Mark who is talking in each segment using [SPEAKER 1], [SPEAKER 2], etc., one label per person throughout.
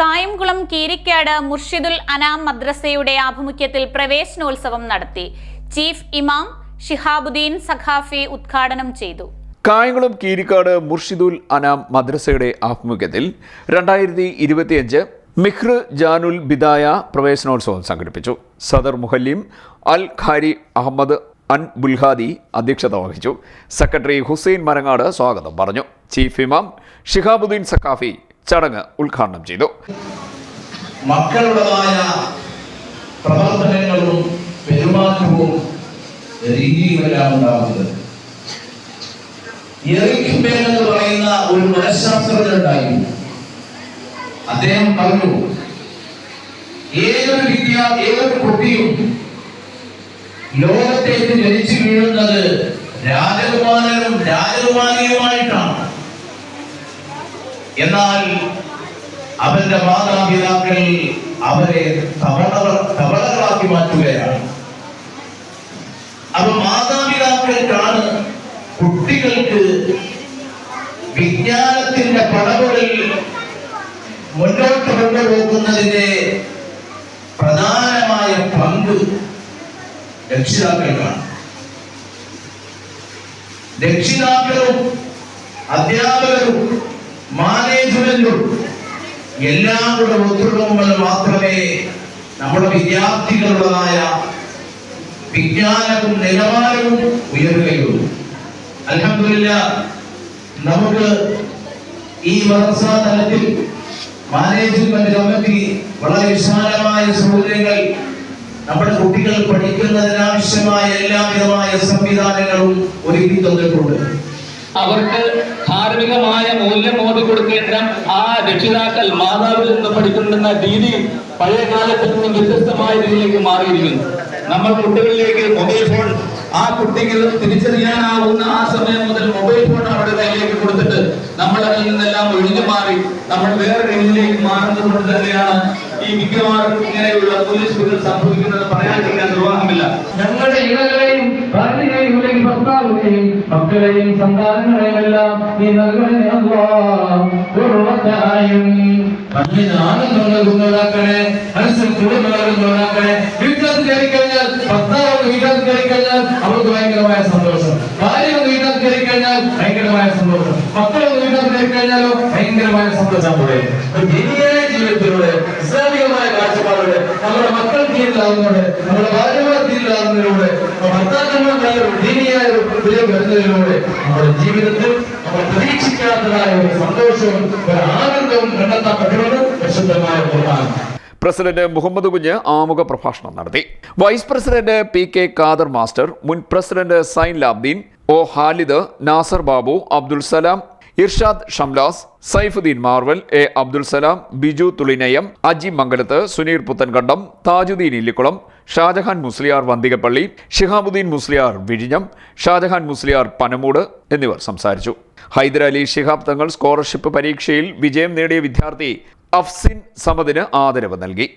[SPEAKER 1] കായംകുളം കീരിക്കാട് മുർഷിദുൽ അനാം മദ്രസയുടെ ആഭിമുഖ്യത്തിൽ പ്രവേശനോത്സവം നടത്തി. ചീഫ് ഇമാം ഷിഹാബുദ്ദീൻ സഖാഫി ഉദ്ഘാടനം ചെയ്തു.
[SPEAKER 2] കായംകുളം കീരിക്കാട് മുർഷിദുൽ അനാം മദ്രസയുടെ ആഭിമുഖ്യത്തിൽ രണ്ടായിരത്തി ഇരുപത്തിയഞ്ച് മിഹ്ർ ജാനുൽ ബിദായ പ്രവേശനോത്സവം സംഘടിപ്പിച്ചു. സദർ മുഹല്ലിം അൽ ഖാരി അഹമ്മദ് അൻ ബുൽഹാദി അധ്യക്ഷത വഹിച്ചു. സെക്രട്ടറി ഹുസൈൻ മരങ്ങാട് സ്വാഗതം പറഞ്ഞു. ചീഫ് ഇമാം ഷിഹാബുദ്ദീൻ സക്കാഫി ചടങ്ങ് ഉദ്ഘാടനം ചെയ്തു.
[SPEAKER 3] മക്കളുടേതായ പ്രവർത്തനങ്ങളും പെരുമാറ്റവും രീതിയുമെല്ലാം ഉണ്ടാകുന്നത്. എന്ന് പറയുന്ന ഒരു മനഃശാസ്ത്രജ്ഞൻ ഉണ്ടായിരുന്നു. അദ്ദേഹം പറഞ്ഞു ഏതൊരു വിദ്യ ഏതൊരു കുട്ടിയും ലോകത്തേക്ക് ജനിച്ചു വീഴുന്നത് രാജകുമാരനും രാജകുമാരിയുമായിട്ടാണ്. എന്നാൽ അവന്റെ മാതാപിതാക്കൾ അവരെ തവളകൾ തവളകളാക്കി മാറ്റുകയാണ്. അപ്പൊ മാതാപിതാക്കൾക്കാണ് കുട്ടികൾക്ക് വിജ്ഞാനത്തിന്റെ പടവുകളിൽ മുന്നോട്ട് കൊണ്ടുപോകുന്നതിന്റെ പ്രധാനമായ പങ്ക് രക്ഷിതാക്കൾക്കാണ്. രക്ഷിതാക്കളും അധ്യാപകരും മാനേജ്മെന്റും എല്ലാം കൂടെ മാത്രമേ നമ്മുടെ വിദ്യാർത്ഥികളുള്ളതായ വിജ്ഞാനവും നിലവാരവും ഉയരുകയുള്ളൂ. അലഹമില്ല നമുക്ക് ഈ മദ്രസ തലത്തിൽ മാനേജ്മെന്റ് കമ്മിറ്റി വളരെ വിശാലമായ സൗകര്യങ്ങൾ നമ്മുടെ കുട്ടികൾ പഠിക്കുന്നതിനാവശ്യമായ എല്ലാവിധമായ സംവിധാനങ്ങളും ഒരുക്കി തന്നിട്ടുണ്ട്.
[SPEAKER 4] അവർക്ക് ധാർമ്മികമായ മൂല്യം ഓതി കൊടുക്കേണ്ട ആ രക്ഷിതാക്കൾ മാതാവിൽ നിന്ന് പഠിക്കുന്ന രീതി പഴയ കാലത്തിൽ നിന്നും വ്യത്യസ്തമായ രീതിയിലേക്ക് മാറിയിരിക്കുന്നു. നമ്മൾ കുട്ടികളിലേക്ക് മൊബൈൽ ഫോൺ ആ കുട്ടികൾ തിരിച്ചറിയാനാവുന്ന ആ സമയം മുതൽ മൊബൈൽ ഫോൺ അവരുടെ കയ്യിലേക്ക് കൊടുത്തിട്ട് നമ്മൾ അതിൽ നിന്നെല്ലാം ഒഴിഞ്ഞു മാറി നമ്മൾ വേറെ രീതിയിലേക്ക് മാറുന്നത് കൊണ്ട് തന്നെയാണ് ഈ മിക്കവാറും ഇങ്ങനെയുള്ള പോലീസ് സംഭവിക്കുന്നത് പറയാതിരിക്കാൻ നിർവാഹമില്ല.
[SPEAKER 5] ഞങ്ങളുടെ ഭർത്താവിനെയും മക്കളെയും സന്താനങ്ങളെയും എല്ലാം നീ നൽകണേ അവർക്ക് ഭയങ്കരമായ സന്തോഷം. ഭാര്യ സന്തോഷം. സന്തോഷം ജീവിതത്തിലൂടെ ഇസ്ലാമികമായ കാഴ്ചപ്പാടോടെ നമ്മുടെ മക്കൾ തീരിലാവുന്നതോടെ നമ്മുടെ തീരിലാവുന്നതിലൂടെ ഭർത്താക്കന്മാർ ദീനിയായ ഒരു വിജയം വരുന്നതിലൂടെ നമ്മുടെ ജീവിതത്തിൽ നമ്മൾ പ്രതീക്ഷിക്കാത്തതായ ഒരു സന്തോഷവും ഒരു ആനന്ദവും കണ്ടെത്താൻ പ്രശുദ്ധമായ ഒന്നാണ്
[SPEAKER 2] പ്രസിഡന്റ് മുഹമ്മദ് കുഞ്ഞ് ആമുഖ പ്രഭാഷണം നടത്തി. Vice president P K Khader master മുൻ president Zain Labdeen O Halid Nasar Babu Abdul Salam Irshad Shamlas Saifuddin Marval A Abdul Salam Biju Thulinayam Aji Mangalath Suneer Puthenkandam Thajudheen Illikkulam Shajahan Musliyar Vanthikappally Shihabuddin Musliyar വിഴിഞ്ഞം ഷാജഹാൻ മുസ്ലിയാർ പനമൂട് എന്നിവർ സംസാരിച്ചു. Hyder Ali Shihab Thangal scholarship പരീക്ഷയിൽ വിജയം നേടിയ വിദ്യാർത്ഥി അഫ്സിൻ സമദിന് ആദരവ് നൽകി.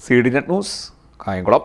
[SPEAKER 2] C D net news Kayamkulam.